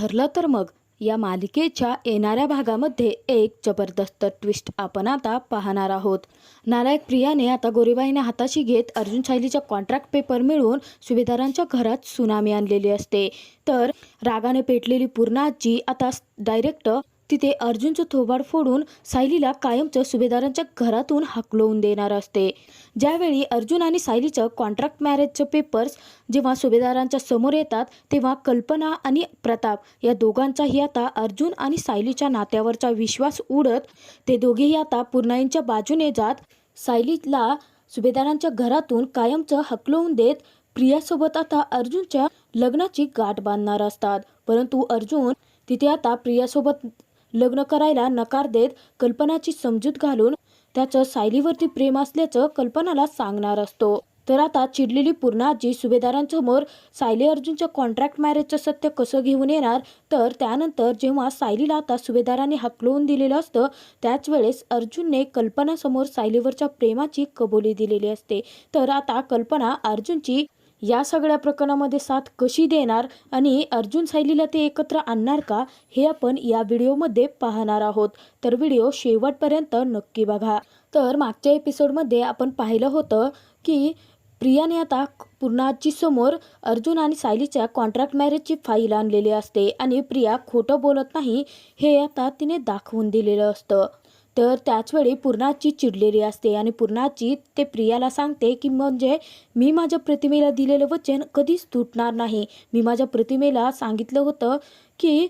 ठरलं तर मग. या मालिकेच्या येणाऱ्या भागामध्ये एक जबरदस्त ट्विस्ट आपण आता पाहणार आहोत. नालायक प्रियाने आता गोरीबाईने हाताशी घेत अर्जुन शैलीचा कॉन्ट्रॅक्ट पेपर मिळवून सुभेदारांच्या घरात सुनामी आणलेली असते. तर रागाने पेटलेली पूर्णाजी आता डायरेक्ट तिथे अर्जुनचं थोबाड फोडून सायलीला कायमचं सुभेदारांच्या घरातून हाकलवून देणार असते. ज्यावेळी अर्जुन आणि सायलीचं कॉन्ट्रॅक्ट मॅरेजचं पेपर्स जेव्हा सुभेदारांच्या समोर येतात तेव्हा कल्पना आणि प्रताप या दोघांचाही आता अर्जुन आणि सायलीच्या नात्यावरचा विश्वास उडत ते दोघेही आता पूर्णाईंच्या बाजूने जात सायलीला सुभेदारांच्या घरातून कायमचं हकलवून देत प्रियासोबत आता अर्जुनच्या लग्नाची गाठ बांधणार असतात. परंतु अर्जुन तिथे आता प्रियासोबत लग्न करायला नकार देत कल्पनाची समजूत घालून त्याचं सायलीवरती प्रेम असल्याचं कल्पनाला सांगणार असतो. तर आता चिडलेली पूर्णाजी सुभेदारांसमोर सायली अर्जुनच्या कॉन्ट्रॅक्ट मॅरेजचं सत्य कसं घेऊन येणार तर त्यानंतर जेव्हा सायलीला आता सुभेदारांनी हकलवून दिलेलं असतं त्याच वेळेस अर्जुनने कल्पनासमोर सायलीवरच्या प्रेमाची कबुली दिलेली असते. तर आता कल्पना अर्जुनची या सगळ्या प्रकरणामध्ये साथ कशी देणार आणि अर्जुन सायलीला ते एकत्र आणणार का हे आपण या व्हिडिओमध्ये पाहणार आहोत. तर व्हिडिओ शेवटपर्यंत नक्की बघा. तर मागच्या एपिसोडमध्ये आपण पाहिलं होतं की प्रियाने आता पूर्णाची समोर अर्जुन आणि सायलीच्या कॉन्ट्रॅक्ट मॅरेजची फाईल आणलेली असते आणि प्रिया खोटं बोलत नाही हे आता तिने दाखवून दिलेलं असतं. तर त्याचवेळी पूर्णाची चिडलेली असते आणि पूर्णाची ते प्रियाला सांगते की म्हणजे मी माझ्या प्रतिमेला दिलेलं वचन कधीच तुटणार नाही. मी माझ्या प्रतिमेला सांगितलं होतं की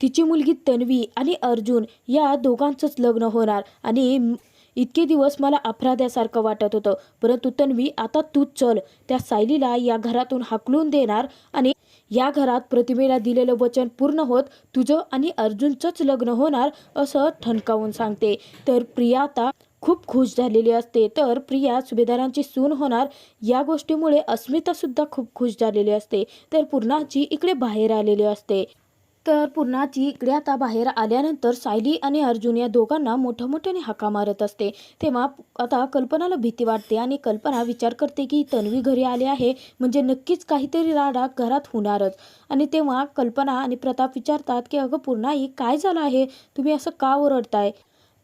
तिची मुलगी तन्वी आणि अर्जुन या दोघांचंच लग्न होणार आणि इतके दिवस मला अपराध्यासारखं वाटत होतं. परंतु तन्वी आता तू चल. त्या सायलीला या घरातून हाकलून देणार आणि या घरात प्रतिमेला दिलेलं वचन पूर्ण होत तुझं आणि अर्जुनचंच लग्न होणार असं ठणकावून सांगते. तर प्रिया आता खूप खुश झालेली असते. तर प्रिया सुभेदारांची सून होणार या गोष्टीमुळे अस्मिता सुद्धा खूप खुश झालेली असते. तर पूर्णाची इकडे बाहेर आलेली असते. तर पूर्णाची इकडे आता बाहेर आल्यानंतर सायली आणि अर्जुन या दोघांना मोठ्या मोठ्याने हाका मारत असते. तेव्हा आता कल्पनाला भीती वाटते आणि कल्पना विचार करते की तन्वी घरी आली आहे म्हणजे नक्कीच काहीतरी राडा घरात होणारच. आणि तेव्हा कल्पना आणि प्रताप विचारतात की अगं पूर्णाई काय झालं आहे? तुम्ही असं का ओरडताय?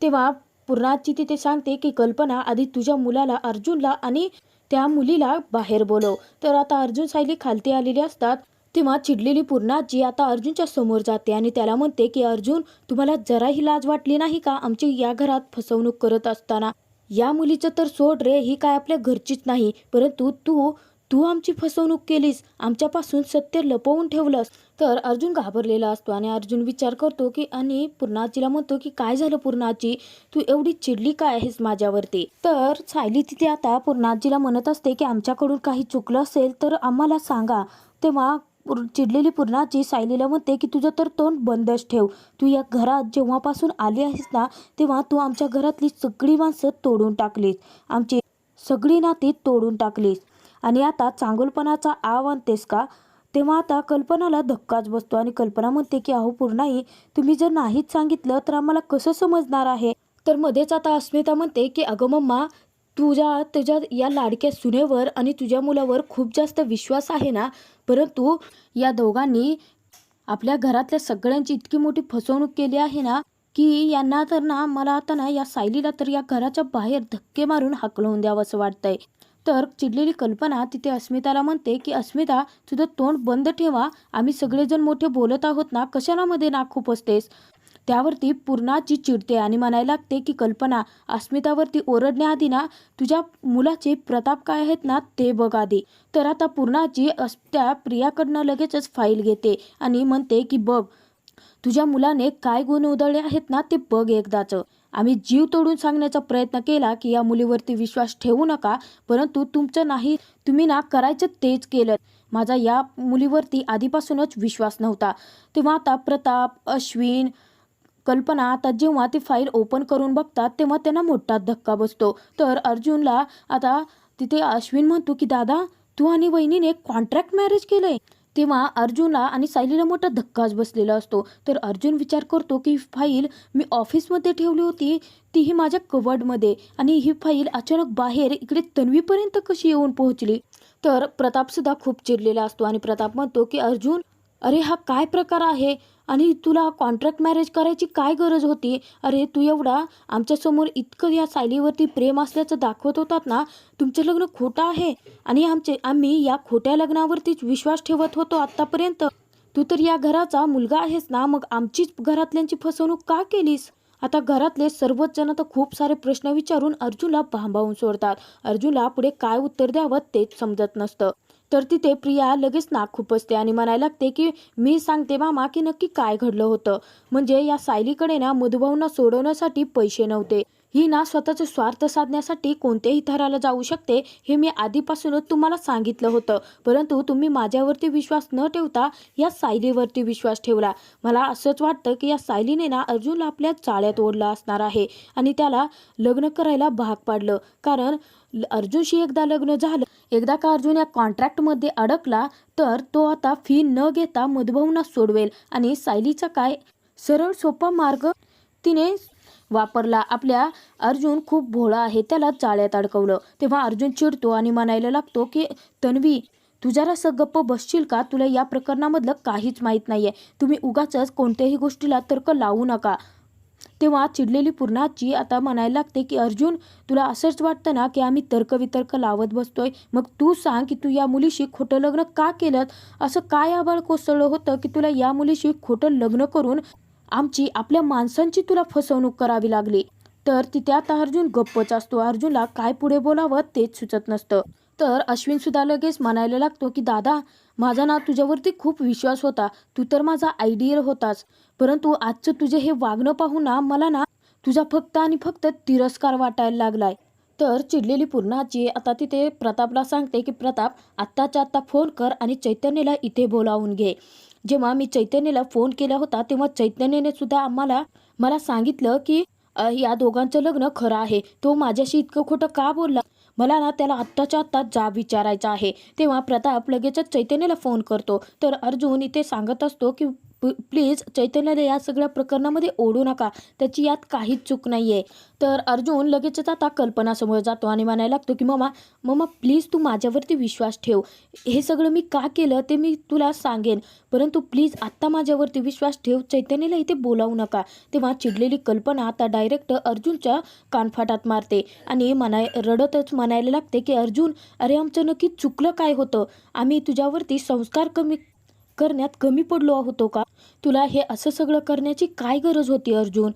तेव्हा पूर्णाची तिथे सांगते की कल्पना आधी तुझ्या मुलाला अर्जुनला आणि त्या मुलीला बाहेर बोलव. तर आता अर्जुन सायली खालती आलेली असतात. तेव्हा चिडलेली पूर्णाजी आता अर्जुनच्या समोर जाते आणि त्याला म्हणते की अर्जुन तुम्हाला जराही लाज वाटली नाही का आमची या घरात फसवणूक करत असताना? या मुलीचं तर सोड रे ही काय आपल्या घरचीच नाही. परंतु तू तू आमची फसवणूक केलीस आमच्यापासून सत्य लपवून ठेवलंस. तर अर्जुन घाबरलेला असतो आणि अर्जुन विचार करतो की आणि पूर्णाजीला म्हणतो की काय झालं पूर्णाजी? तू एवढी चिडली काय आहेस माझ्यावरती? तर सायली तिथे आता पूर्णाजीला म्हणत असते की आमच्याकडून काही चुकलं असेल तर आम्हाला सांगा. तेव्हा चिडलेली पूर्णाची सायलीला म्हणते की तुझं तर तोंड बंदच ठेव. तू या घरात जेव्हापासून आली आहेस ना तेव्हा तू आमच्या घरातली सगळी माणसं तोडून टाकलीस. आमची सगळी नाती तोडून टाकलीस. आणि आता चांगुलपणाचा आव आणतेस का? तेव्हा आता कल्पनाला धक्काच बसतो आणि कल्पना म्हणते की अहो पूर्णाई तुम्ही जर नाहीच सांगितलं तर आम्हाला कसं समजणार आहे? तर मध्येच आता अस्मिता म्हणते की अगं मम्मा तुझ्या तुझ्या या लाडक्या सुनेवर आणि तुझ्या मुलावर खूप जास्त विश्वास आहे ना? परंतु या दोघांनी आपल्या घरातल्या सगळ्यांची इतकी मोठी फसवणूक केली आहे ना की यांना तर ना मला आता ना या सायलीला तर या घराच्या बाहेर धक्के मारून हाकलवून द्यावं असं वाटतंय. तर चिडलेली कल्पना तिथे अस्मिताला म्हणते की अस्मिता तुझं तोंड बंद ठेवा. आम्ही सगळेजण मोठे बोलत आहोत ना कशाला मध्ये नाक असतेस? त्यावरती पूर्णाची चिडते आणि म्हणायला लागते की कल्पना अस्मितावरती ओरडण्याआधी ना तुझ्या मुलाचे प्रताप काय आहेत ना ते बघ आधी. तर आता पूर्णाची अस त्या प्रियाकडनं लगेचच फाईल घेते आणि म्हणते की बघ तुझ्या मुलाने काय गुण उधळले आहेत ना ते बघ एकदाच. आम्ही जीव तोडून सांगण्याचा प्रयत्न केला की या मुलीवरती विश्वास ठेवू नका परंतु तुमचं नाही तुम्ही ना करायचं तेच केलं. माझा या मुलीवरती आधीपासूनच विश्वास नव्हता. तेव्हा आता प्रताप अश्विन कल्पना आता जेव्हा ती फाईल ओपन करून बघतात तेव्हा त्यांना मोठा धक्का बसतो. तर अर्जुनला आता तिथे अश्विन म्हणतो की दादा तू आणि वहिनीने कॉन्ट्रॅक्ट मॅरेज केलंय. तेव्हा अर्जुनला आणि सायलीला मोठा धक्काच बसलेला असतो. तर अर्जुन विचार करतो की फाईल मी ऑफिसमध्ये ठेवली होती तीही माझ्या कवर्डमध्ये आणि ही फाईल अचानक बाहेर इकडे तन्वीपर्यंत कशी येऊन पोहोचली? तर प्रतापसुद्धा खूप चिडलेला असतो आणि प्रताप म्हणतो की अर्जुन अरे हा काय प्रकार आहे? आणि तुला कॉन्ट्रॅक्ट मॅरेज करायची काय गरज होती? अरे तू एवढा आमच्यासमोर इतकं या सायलीवरती प्रेम असल्याचं दाखवत होतात ना तुमचं लग्न खोटं आहे. आणि आमचे आम्ही या खोट्या लग्नावरतीच विश्वास ठेवत होतो आत्तापर्यंत. तू तर या घराचा मुलगा आहेस ना मग आमचीच घरातल्यांची फसवणूक का केलीस? आता घरातले सर्वच जण तर खूप सारे प्रश्न विचारून अर्जुनला भांबावून सोडतात. अर्जुनला पुढे काय उत्तर द्यावं तेच समजत नसतं. तर तिथे प्रिया लगेच नाक खुपसते आणि म्हणायला लागते की मी सांगते मामा की नक्की काय घडलं होतं. म्हणजे या सायलीकडे ना मधुभाऊंना सोडवण्यासाठी पैसे नव्हते. ही ना स्वतःचे स्वार्थ साधण्यासाठी कोणत्याही थराला जाऊ शकते हे मी आधीपासूनच तुम्हाला सांगितलं होतं. परंतु तुम्ही माझ्यावरती विश्वास न ठेवता या सायलीवरती विश्वास ठेवला. मला असंच वाटतं की या सायलीने ना अर्जुनला आपल्या चाळ्यात ओढलं असणार आहे आणि त्याला लग्न करायला भाग पाडलं. कारण अर्जुनशी एकदा लग्न झालं एकदा का अर्जुन या कॉन्ट्रॅक्टमध्ये अडकला तर तो आता फी न घेता मधुभाऊंना सोडवेल आणि सायलीचा काय सरळ सोपा मार्ग तिने वापरला. आपल्या अर्जुन खूप भोळा आहे त्याला जाळ्यात अडकवलं. तेव्हा अर्जुन चिडतो आणि म्हणायला लागतो की तन्वी तुझ्या असं गप्प बसशील का? तुला या प्रकरणामधलं काहीच माहीत नाही आहे तुम्ही उगाच कोणत्याही गोष्टीला तर्क लावू नका. तेव्हा चिडलेली पूर्णाची आता म्हणायला लागते की अर्जुन तुला असंच वाटतं ना की आम्ही तर्कवितर्क लावत बसतोय? मग तू सांग की तू या मुलीशी खोटं लग्न का केलं असं काय आबाळ कोसळलं होतं की तुला या मुलीशी खोटं लग्न करून आमची आपल्या माणसांची तुला फसवणूक करावी लागली. तर तिथे आता अर्जुन गप्पच असतो. अर्जुनला काय पुढे बोलावं तेच सुचत नसतं. तर अश्विन सुद्धा लगेच म्हणायला लागतो की दादा माझा ना तुझ्यावरती खूप विश्वास होता. तू तर माझा आयडियल होतास. परंतु आजचं तुझे हे वागणं पाहून ना मला ना तुझा फक्त आणि फक्त तिरस्कार वाटायला लागलाय. तर चिडलेली पूर्णाची आता तिथे प्रतापला सांगते की प्रताप आत्ताच्या आत्ता फोन कर आणि चैतन्यला इथे बोलावून घे. जेव्हा मी चैतन्यला फोन केला होता तेव्हा चैतन्याने सुद्धा आम्हाला मला सांगितलं की या दोघांचं लग्न खरं आहे. तो माझ्याशी इतकं खोटं का बोलला? मला ना त्याला आत्ताच्या आत्ता जाब विचारायचा आहे. तेव्हा प्रताप लगेचच चैतन्याला फोन करतो. तर अर्जुन इथे सांगत असतो की प्लीज चैतन्याला या सगळ्या प्रकरणामध्ये ओढू नका. त्याची यात काहीच चूक नाही आहे तर अर्जुन लगेचच आता कल्पनासमोर जातो आणि म्हणायला लागतो की मामा मामा प्लीज तू माझ्यावरती विश्वास ठेव. हे सगळं मी का केलं ते मी तुला सांगेन. परंतु प्लीज आत्ता माझ्यावरती विश्वास ठेव. चैतन्याला इथे बोलावू नका. तेव्हा चिडलेली कल्पना आता डायरेक्ट अर्जुनच्या कानफाटात मारते आणि म्हणाय रडतच म्हणायला लागते की अर्जुन अरे आमचं नक्की चुकलं काय होतं? आम्ही तुझ्यावरती संस्कार कमी करण्यात कमी पडलो होतो का? तुला हे असं सगळं करण्याची काय गरज होती अर्जुन?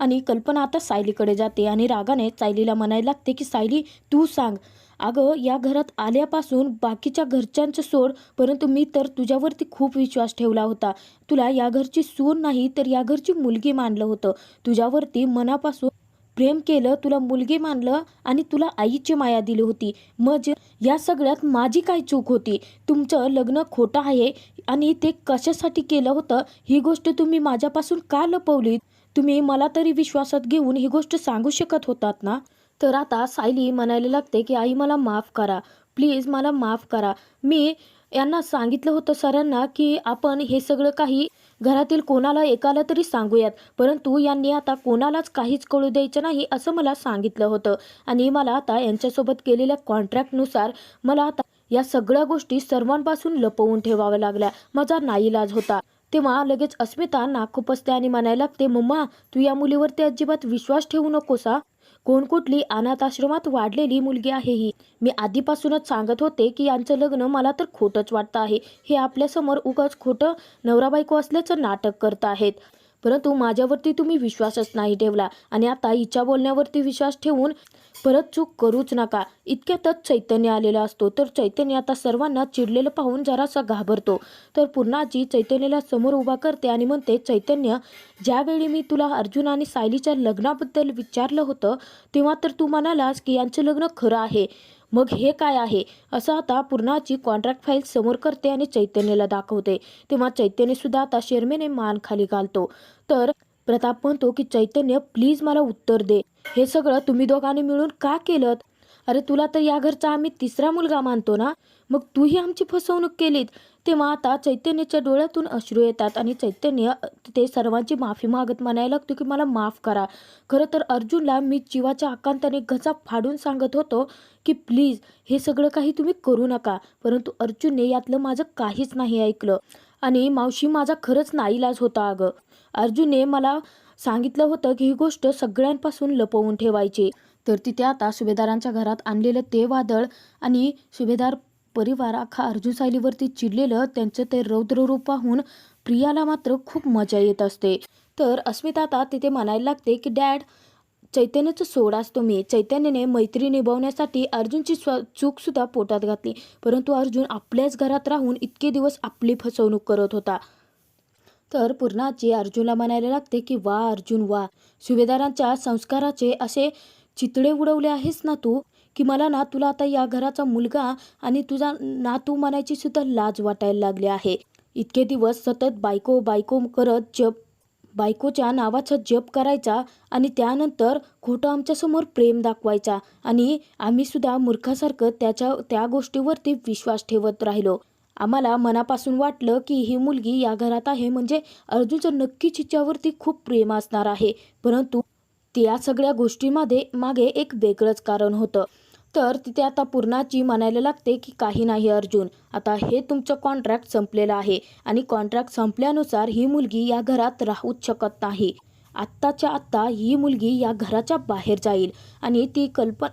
आणि कल्पना आता सायलीकडे जाते आणि रागाने सायलीला म्हणायला लागते की सायली तू सांग. अगं या घरात आल्यापासून बाकीच्या घरच्यांचं सोड परंतु मी तर तुझ्यावरती खूप विश्वास ठेवला होता. तुला या घरची सून नाही तर या घरची मुलगी मानलं होतं. तुझ्यावरती मनापासून प्रेम केलं तुला मुलगी मानलं आणि तुला आईची माया दिली होती. मग या सगळ्यात माझी काय चूक होती? तुमचं लग्न खोटं आहे आणि ते कशासाठी केलं होतं ही गोष्ट तुम्ही माझ्यापासून का लपवलीत? तुम्ही मला तरी विश्वासात घेऊन ही गोष्ट सांगू शकत होतात ना? तर आता सायली म्हणायला लागते की आई मला माफ करा. प्लीज मला माफ करा. मी यांना सांगितलं होतं सरांना की आपण हे सगळं काही घरातील कोणाला एकाला तरी सांगूयात परंतु यांनी आता कोणालाच काहीच कळू द्यायचं नाही असं मला सांगितलं होतं. आणि मला आता यांच्यासोबत केलेल्या कॉन्ट्रॅक्टनुसार मला आता या सगळ्या गोष्टी सर्वांपासून लपवून ठेवाव्या लागल्या. माझा नाईलाज होता. तेव्हा लगेच अस्मिता नाक खुपसते आणि म्हणायला लागते मम्मा तू या मुलीवरती अजिबात विश्वास ठेवू नकोसा कोण कुठली अनाथ आश्रमात वाढलेली मुलगी आहे ही. मी आधीपासूनच सांगत होते की यांचं लग्न मला तर खोटंच वाटतं आहे. हे आपल्यासमोर उगाच खोटं नवरा बायको असल्याचं नाटक करत आहेत. परंतु माझ्यावरती तुम्ही विश्वासच नाही ठेवला आणि आता हिच्या बोलण्यावरती विश्वास ठेवून परत चूक करूच नका. इतक्यातच चैतन्य आलेला असतो. तर चैतन्य आता सर्वांना चिडलेलं पाहून जरासा घाबरतो. तर पूर्णाजी चैतन्याला समोर उभा करते आणि म्हणते चैतन्य ज्यावेळी मी तुला अर्जुन आणि सायलीच्या लग्नाबद्दल विचारलं होतं तेव्हा तर तू म्हणालास की यांचं लग्न खरं आहे. मग हे काय आहे? असं आता पूर्णाची कॉन्ट्रॅक्ट फाईल समोर करते आणि चैतन्याला दाखवते. तेव्हा चैतन्य सुद्धा आता शर्मेने मान खाली घालतो. तर प्रताप म्हणतो की चैतन्य प्लीज मला उत्तर दे. हे सगळं तुम्ही दोघांनी मिळून का केलं अरे तुला तर या घरचा आम्ही तिसरा मुलगा मानतो ना? मग तूही आमची फसवणूक केलीत. तेव्हा आता चैतन्याच्या डोळ्यातून अश्रू येतात आणि चैतन्य ते सर्वांची माफी मागत म्हणायला लागतो की मला माफ करा. खरं तर अर्जुनला मी जीवाच्या आकांताने घसा फाडून सांगत होतो की प्लीज हे सगळं काही तुम्ही करू नका. परंतु अर्जुनने यातलं माझं काहीच नाही ऐकलं. आणि मावशी माझा खरंच नाईलाज होता अगं. अर्जुनने मला सांगितलं होतं की ही गोष्ट सगळ्यांपासून लपवून ठेवायची. तर तिथे आता सुभेदारांच्या घरात आणलेलं ते वादळ आणि सुभेदार परिवार अख्खा अर्जुन सायलीवरती चिडलेलं त्यांचं ते रौद्ररूप पाहून प्रियाला मात्र खूप मजा येत असते. तर अस्मिता आता तिथे म्हणायला लागते की डॅड चैतन्याचं सोडाच तुम्ही. चैतन्याने मैत्री निभावण्यासाठी अर्जुनची स्व चूकसुद्धा पोटात घातली. परंतु अर्जुन आपल्याच घरात राहून इतके दिवस आपली फसवणूक करत होता. तर पूर्णाची अर्जुनला म्हणायला लागते की वा अर्जुन वा. सुभेदारांच्या संस्काराचे असे चितळे उडवले आहेस ना तू? की मला ना तुला आता या घराचा मुलगा आणि तुझा नातू म्हणायची सुद्धा लाज वाटायला लागली आहे. इतके दिवस सतत बायको बायको करत जप बायकोच्या नावाचा जप करायचा आणि त्यानंतर खोटं आमच्यासमोर प्रेम दाखवायचा आणि आम्ही सुद्धा मूर्खासारखं त्याच्या त्या गोष्टीवरती विश्वास ठेवत राहिलो. आम्हाला मनापासून वाटलं की ही मुलगी या घरात आहे म्हणजे अर्जुनचं नक्कीच हिच्यावरती खूप प्रेम असणार आहे. परंतु त्या सगळ्या गोष्टीमध्ये मागे एक वेगळंच कारण होतं. तर तिथे आता पूर्णाची म्हणायला लागते की काही नाही अर्जुन. आता हे तुमचं कॉन्ट्रॅक्ट संपलेलं आहे आणि कॉन्ट्रॅक्ट संपल्यानुसार ही मुलगी या घरात राहूच शकत नाही. आत्ताच्या आत्ता ही मुलगी या घराच्या बाहेर जाईल आणि ती कल्पना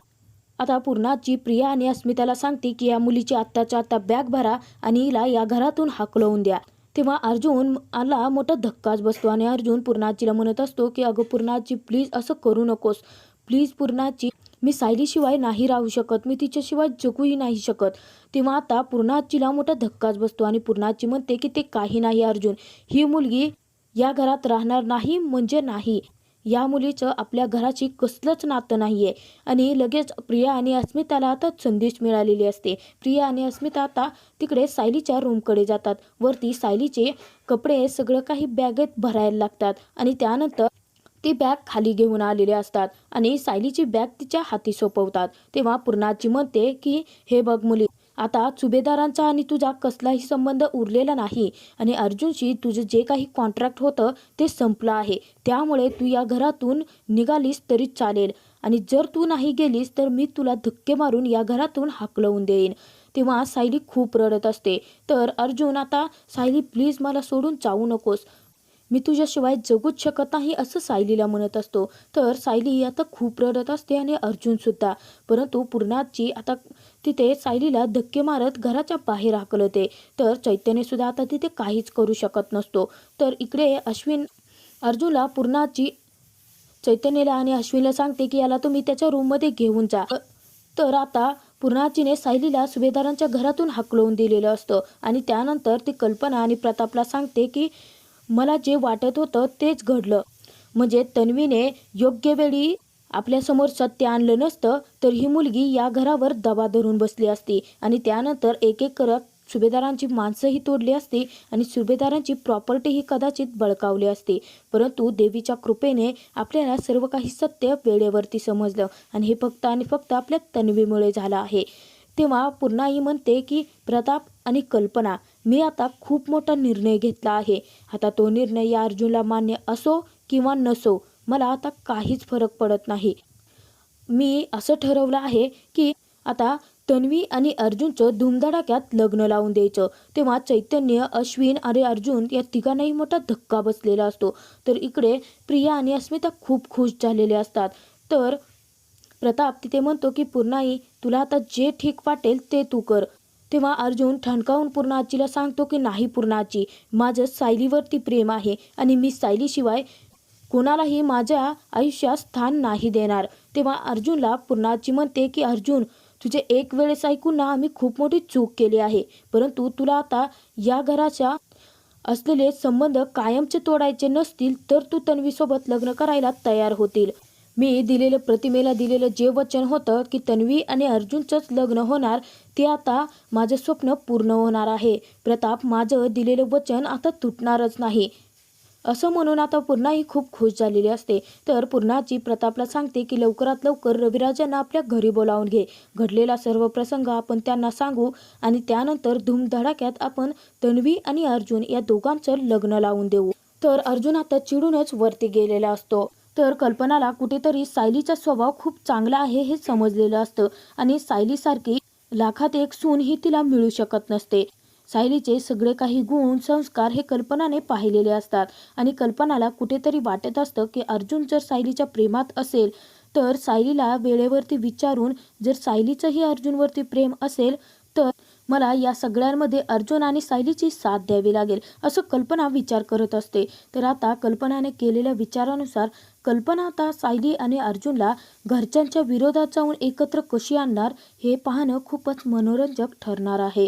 आता पूर्णाची प्रिया आणि अस्मिताला सांगते की या मुलीची आत्ताच्या आत्ता बॅग भरा आणि हिला या घरातून हाकलवून द्या. तेव्हा अर्जुन आला मोठा धक्काच बसतो आणि अर्जुन पूर्णाजीला म्हणत असतो की अगं पूर्णाजी प्लीज असं करू नकोस. प्लीज पूर्णाची मी सायलीशिवाय नाही राहू शकत. मी तिच्याशिवाय जगूही नाही शकत. तेव्हा आता पूर्णाजीला मोठा धक्काच बसतो आणि पूर्णाजी म्हणते की ते काही नाही अर्जुन. ही मुलगी या घरात राहणार नाही म्हणजे नाही. या मुलीचं आपल्या घराची कसलंच नातं नाही आहे आणि लगेच प्रिया आणि अस्मिताला आता संदेश मिळालेली असते. प्रिया आणि अस्मिता आता तिकडे सायलीच्या रूमकडे जातात. वरती सायलीचे कपडे सगळं काही बॅगेत भरायला लागतात आणि त्यानंतर ती बॅग खाली घेऊन आलेले असतात आणि सायलीची बॅग तिच्या हाती सोपवतात. तेव्हा पूर्णाची म्हणते की हे बघ मुली आता सुभेदारांचा आणि तुझा कसलाही संबंध उरलेला नाही आणि अर्जुनशी तुझं जे काही कॉन्ट्रॅक्ट होतं ते संपलं आहे. त्यामुळे तू या घरातून निघालीस तरी चालेल. आणि जर तू नाही गेलीस तर मी तुला धक्के मारून या घरातून हाकलवून देईन. तेव्हा सायली खूप रडत असते. तर अर्जुन आता सायली प्लीज मला सोडून जाऊ नकोस. मी तुझ्याशिवाय जगूच शकत नाही असं सायलीला म्हणत असतो. तर सायली आता खूप रडत असते आणि अर्जुनसुद्धा परंतु पूर्णाची आता तिथे सायलीला धक्के मारत घराच्या बाहेर हाकलते. तर चैतन्यसुद्धा आता तिथे काहीच करू शकत नसतो. तर इकडे अश्विन अर्जुनला पूर्णाची चैतन्यला आणि अश्विनला सांगते की याला तुम्ही त्याच्या रूममध्ये घेऊन जा. तर आता पूर्णाचीने सायलीला सुभेदारांच्या घरातून हाकलवून दिलेलं असतं. आणि त्यानंतर ती कल्पना आणि प्रतापला सांगते की मला जे वाटत होतं तेच घडलं. म्हणजे तन्वीने योग्य वेळी आपल्यासमोर सत्य आणलं नसतं तर ही मुलगी या घरावर दबा धरून बसली असती आणि त्यानंतर एक एक करत सुभेदारांची माणसंही तोडली असती आणि सुभेदारांची प्रॉपर्टीही कदाचित बळकावली असती. परंतु देवीच्या कृपेने आपल्याला सर्व काही सत्य वेळेवरती समजलं आणि हे फक्त आणि फक्त आपल्या तन्वीमुळे झालं आहे. तेव्हा पुन्हाही म्हणते की प्रताप आणि कल्पना मी आता खूप मोठा निर्णय घेतला आहे. आता तो निर्णय या अर्जुनला मान्य असो किंवा नसो मला आता काहीच फरक पडत नाही. मी असं ठरवलं आहे की आता तन्वी आणि अर्जुनचं धुमधडाक्यात लग्न लावून द्यायचं. तेव्हा चैतन्य अश्विन आणि अर्जुन या तिघांनाही मोठा धक्का बसलेला असतो. तर इकडे प्रिया आणि अस्मिता खूप खुश झालेले असतात. तर प्रताप तिथे म्हणतो की पूर्णाई तुला आता जे ठीक वाटेल ते तू कर. तेव्हा अर्जुन ठणकावून पूर्णाजीला सांगतो की नाही पूर्णाजी माझं सायलीवरती प्रेम आहे आणि मी सायलीशिवाय कोणालाही माझ्या आयुष्यात स्थान नाही देणार. तेव्हा अर्जुनला पूर्णाची म्हणते की अर्जुन तुझे एक वेळेस ऐकून ना आम्ही खूप मोठी चूक केली आहे. परंतु तुला आता या घराच्या असलेले संबंध कायमचे तोडायचे नसतील तर तू तन्वीसोबत लग्न करायला तयार होतील मी दिलेलं प्रतिमेला दिलेलं जे वचन होतं की तन्वी आणि अर्जुनचंच लग्न होणार ते आता माझं स्वप्न पूर्ण होणार आहे. प्रताप माझं दिलेलं वचन आता तुटणारच नाही. असं म्हणून आता पूर्णाही खूप खुश झालेली असते. तर पूर्णाची प्रतापला सांगते की लवकरात लवकर रविराजांना आपल्या घरी बोलावून घे. घडलेला सर्व प्रसंग आपण त्यांना सांगू आणि त्यानंतर धूमधडाक्यात आपण तन्वी आणि अर्जुन या दोघांचं लग्न लावून देऊ. तर अर्जुन आता चिडूनच वरती गेलेला असतो. तर कल्पनाला कुठेतरी सायलीचा स्वभाव खूप चांगला आहे हे समजलेलं असतं आणि सायलीसारखी लाखात एक सून ही तिला मिळू शकत नसते. सायलीचे सगळे काही गुण संस्कार हे कल्पनाने पाहिलेले असतात. आणि कल्पनाला कुठेतरी वाटत असतं की अर्जुन जर सायलीच्या प्रेमात असेल तर सायलीला वेळेवरती विचारून जर सायलीचंही अर्जुनवरती प्रेम असेल तर मला या सगळ्यांमध्ये अर्जुन आणि सायलीची साथ द्यावी लागेल असं कल्पना विचार करत असते. तर आता कल्पनाने केलेल्या विचारानुसार कल्पना आता सायली आणि अर्जुनला घरच्यांच्या विरोधात जाऊन एकत्र कशी आणणार हे पाहणं खूपच मनोरंजक ठरणार आहे.